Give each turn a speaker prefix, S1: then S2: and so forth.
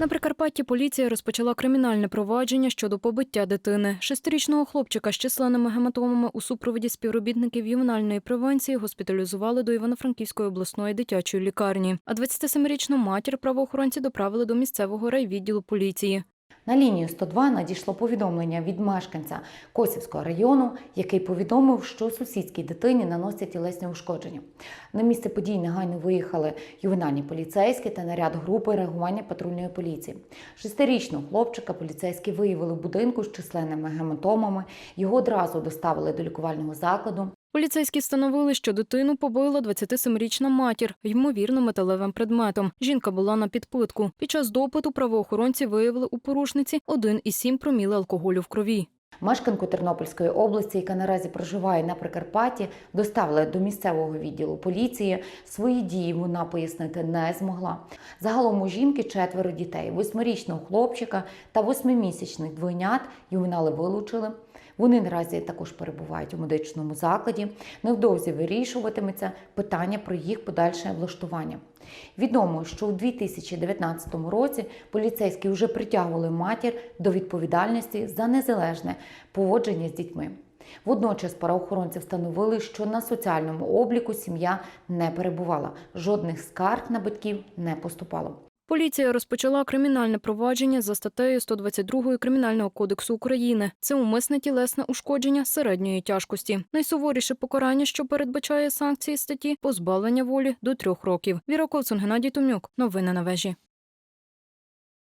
S1: На Прикарпатті поліція розпочала кримінальне провадження щодо побиття дитини. Шестирічного хлопчика з численними гематомами у супроводі співробітників ювенальної превенції госпіталізували до Івано-Франківської обласної дитячої лікарні. А 27-річну матір правоохоронці доправили до місцевого райвідділу поліції.
S2: На лінію 102 надійшло повідомлення від мешканця Косівського району, який повідомив, що сусідській дитині наносять тілесні ушкодження. На місце подій негайно виїхали ювенальні поліцейські та наряд групи реагування патрульної поліції. Шестирічного хлопчика поліцейські виявили в будинку з численними гематомами. Його одразу доставили до лікувального закладу.
S1: Поліцейські встановили, що дитину побила 27-річна матір, ймовірно, металевим предметом. Жінка була на підпитку. Під час допиту правоохоронці виявили у порушниці 1,7 проміли алкоголю в крові.
S2: Мешканку Тернопільської області, яка наразі проживає на Прикарпатті, доставили до місцевого відділу поліції. Свої дії вона пояснити не змогла. Загалом у жінки четверо дітей: восьмирічного хлопчика та восьмимісячних двойнят ювенали вилучили. Вони наразі також перебувають у медичному закладі. Невдовзі вирішуватиметься питання про їх подальше влаштування. Відомо, що у 2019 році поліцейські вже притягували матір до відповідальності за незалежне поводження з дітьми. Водночас правоохоронці встановили, що на соціальному обліку сім'я не перебувала. Жодних скарг на батьків не поступало.
S1: Поліція розпочала кримінальне провадження за статтею 122 Кримінального кодексу України. Це умисне тілесне ушкодження середньої тяжкості. Найсуворіше покарання, що передбачає санкції статті позбавлення волі до трьох років. Віра Ковцун, Геннадій Тумюк, Новини на вежі.